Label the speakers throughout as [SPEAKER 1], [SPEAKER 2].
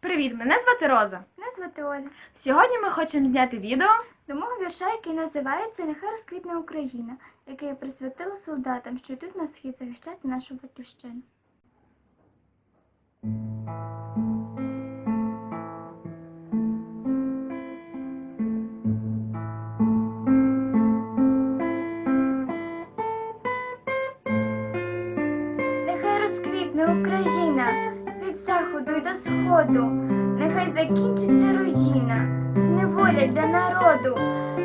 [SPEAKER 1] Привіт, мене звати Роза.
[SPEAKER 2] Мене звати Оля.
[SPEAKER 1] Сьогодні ми хочемо зняти відео.
[SPEAKER 2] До мого вірша, який називається Нехай розквітне Україна, який я присвятила солдатам, що йдуть на схід захищати нашу батьківщину. Нехай розквітне Україна від заходу й до сходу, нехай закінчиться руїна, неволя для народу,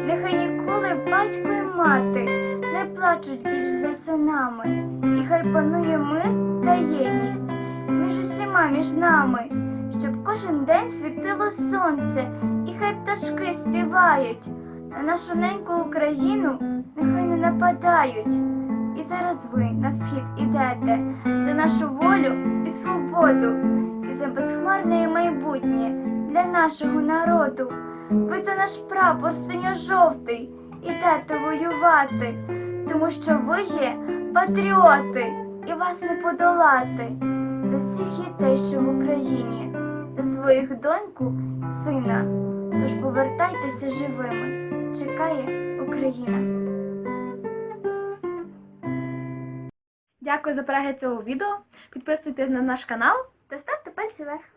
[SPEAKER 2] нехай ніколи батько і мати не плачуть більш за синами, і панує мир та єдність між усіма між нами, щоб кожен день світило сонце, і хай пташки співають. На нашу неньку Україну нехай не нападають. І зараз ви на схід ідете нашу волю і свободу, і за безхмарне майбутнє для нашого народу. Ви за наш прапор синьо-жовтий ідете воювати, тому що ви є патріоти і вас не подолати. За всіх дітей, що в Україні, за своїх доньку, сина. Тож повертайтеся живими. Чекає Україна.
[SPEAKER 1] Дякую за перегляд цього відео. Підписуйтесь на наш канал.
[SPEAKER 2] Та ставте пальці вверх.